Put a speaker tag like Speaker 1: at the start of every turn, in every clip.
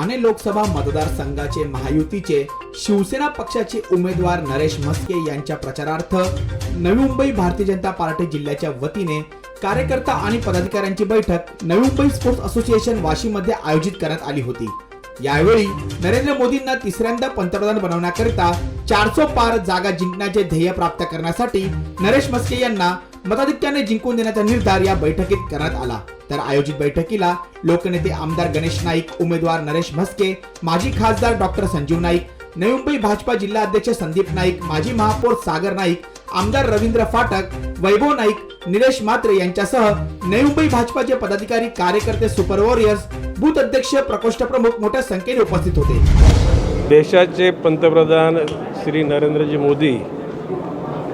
Speaker 1: ठाणे लोकसभा मतदारसंघाचे महायुतीचे शिवसेना पक्षाचे उमेदवार नरेश म्हस्के यांच्या प्रचारार्थ नवी मुंबई भारतीय जनता पार्टी जिल्ह्याच्या वतीने कार्यकर्ता आणि पदाधिकाऱ्यांची बैठक नवी मुंबई स्पोर्ट्स असोसिएशन वाशीमध्ये आयोजित करण्यात आली होती. यावेळी नरेंद्र मोदींना तिसऱ्यांदा पंतप्रधान बनवण्याकरिता चारसो पार जागा जिंकण्याचे ध्येय प्राप्त करण्यासाठी नरेश मस्के यांना मताधिक्याने जिंकून देण्याचा निर्धार या बैठकीत करण्यात आला. तर आयोजित बैठकीला लोकनेते आमदार गणेश नाईक उमेदवार नरेश म्हस्के माजी खासदार डॉक्टर संजीव नाईक नवी मुंबई भाजपा जिल्हा अध्यक्ष संदीप नाईक माजी महापौर सागर नाईक आमदार रवींद्र फाटक वैभव नाईक निलेश मात्रे यांच्यासह नवी मुंबई भाजपाचे पदाधिकारी कार्यकर्ते सुपर वॉरियर्स बूथ अध्यक्ष प्रकोष्ठ प्रमुख मोठ्या संख्येने उपस्थित होते.
Speaker 2: देशाचे पंतप्रधान श्री नरेंद्रजी मोदी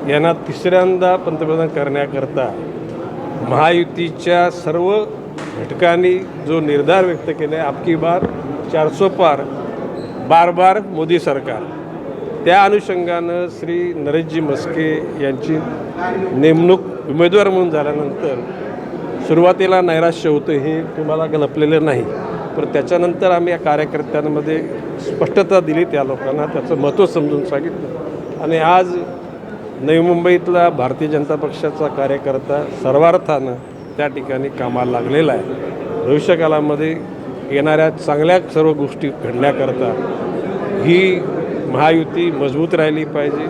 Speaker 2: यांना तिसऱ्यांदा पंतप्रधान करण्याकरता महायुतीच्या सर्व घटकांनी जो निर्धार व्यक्त केला आहे आपकी बार चारसो पार बार बार मोदी सरकार. त्या अनुषंगानं श्री नरेशजी मस्के यांची नेमणूक उमेदवार म्हणून झाल्यानंतर सुरुवातीला नैराश्य होतं हे तुम्हाला लपलेलं नाही. पण त्याच्यानंतर आम्ही या कार्यकर्त्यांमध्ये स्पष्टता दिली त्या लोकांना त्याचं महत्त्व समजून सांगितलं. आणि आज नवी मुंबईतला भारतीय जनता पक्षाचा कार्यकर्ता सर्वार्थानं त्या ठिकाणी कामाला लागलेला आहे. भविष्यकालामध्ये येणाऱ्या चांगल्या सर्व गोष्टी घडण्याकरता ही महायुती मजबूत राहिली पाहिजे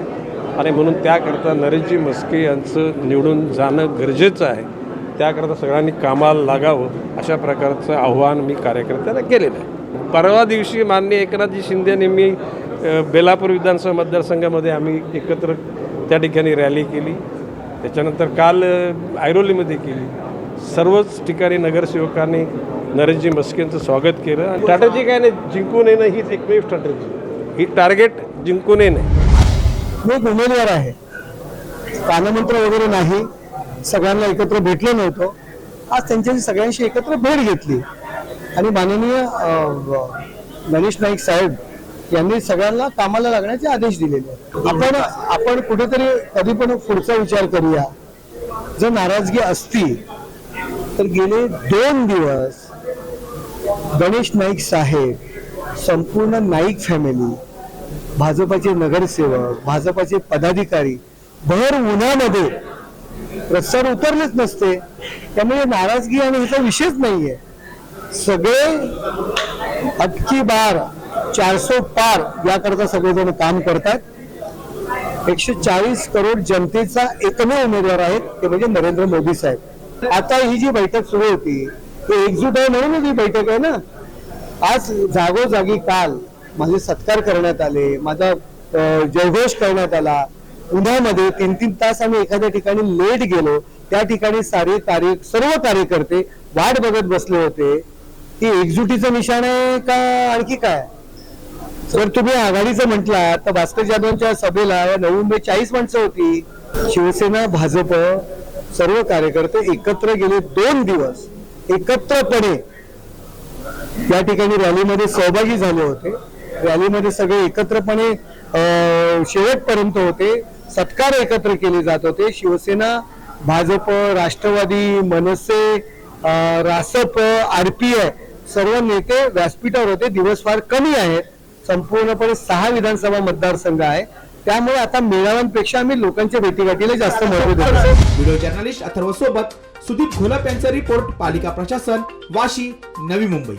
Speaker 2: आणि म्हणून त्याकरता नरेशजी मस्के यांचं निवडून जाणं गरजेचं आहे. त्याकरता सगळ्यांनी कामाला लागावं अशा प्रकारचं आव्हान मी कार्यकर्त्यांना केलेलं आहे. परवा दिवशी माननीय एकनाथजी शिंदे यांनी मी बेलापूर विधानसभा मतदारसंघामध्ये आम्ही एकत्र त्या ठिकाणी रॅली केली. त्याच्यानंतर काल ऐरोलीमध्ये केली. सर्वच ठिकाणी नगरसेवकांनी नरेशजी मस्केंचं स्वागत केलं. आणि स्ट्रॅटजी काय नाही जिंकून येणं हीच एकमेव स्ट्रॅटजी. ही टार्गेट जिंकून येणं
Speaker 3: मी एक उमेदवार आहे. पालमंत्र वगैरे नाही. सगळ्यांना एकत्र भेटलो नव्हतो. आज त्यांच्याशी सगळ्यांशी एकत्र भेट घेतली. आणि माननीय गणेश नाईक साहेब यांनी सगळ्यांना कामाला लागण्याचे आदेश दिलेले आहेत. आपण आपण कुठेतरी कधी पण पुढचा विचार करूया. जर नाराजगी असती तर गेले दोन दिवस गणेश नाईक साहेब संपूर्ण नाईक फॅमिली भाजपाचे नगरसेवक भाजपाचे पदाधिकारी भर उन्हामध्ये रस्त्यावर उतरलेच नसते. त्यामुळे नाराजगी आणि ह्याचा विषयच नाहीये. सगळे अटकी बार चारसो पार याकरता सगळेजण काम करतात. एकशे चाळीस करोड जनतेचा एकमेव उमेदवार आहेत ते म्हणजे नरेंद्र मोदी साहेब. आता ही जी बैठक सुरू होती ती एकजूट आहे म्हणून ही बैठक आहे ना आज जागोजागी काल माझे सत्कार करण्यात आले माझा जयघोष करण्यात आला. उन्हामध्ये तीन तीन तास आम्ही एखाद्या ठिकाणी लेट गेलो त्या ठिकाणी सारे कार्य सर्व कार्यकर्ते वाट बघत बसले होते. ती एकजुटीचं निशाण आहे का आणखी काय? जर तुम्ही आघाडीचं म्हटला तर भास्कर जाधवांच्या सभेला नऊ मे चाळीस माणसं होती. शिवसेना भाजप सर्व कार्यकर्ते एकत्र गेले दोन दिवस. एकत्रपणे या ठिकाणी रॅलीमध्ये सहभागी झाले होते. रॅलीमध्ये सगळे एकत्रपणे शेवटपर्यंत होते. सत्कार एकत्र केले जात होते. शिवसेना भाजप राष्ट्रवादी मनसे रासप आरपीआय सर्व नेते व्यासपीठावर होते. दिवस फार कमी आहेत. संपूर्णपणे सहा विधानसभा मतदारसंघ आहे. त्यामुळे आता मेळाव्यांपेक्षा आम्ही लोकांच्या भेटीगाठीला जास्त महत्त्व देतो.
Speaker 1: व्हिडिओ जर्नलिस्ट अथर्व सोबत सुदीप घोलप यांचा रिपोर्ट पालिका प्रशासन वाशी नवी मुंबई.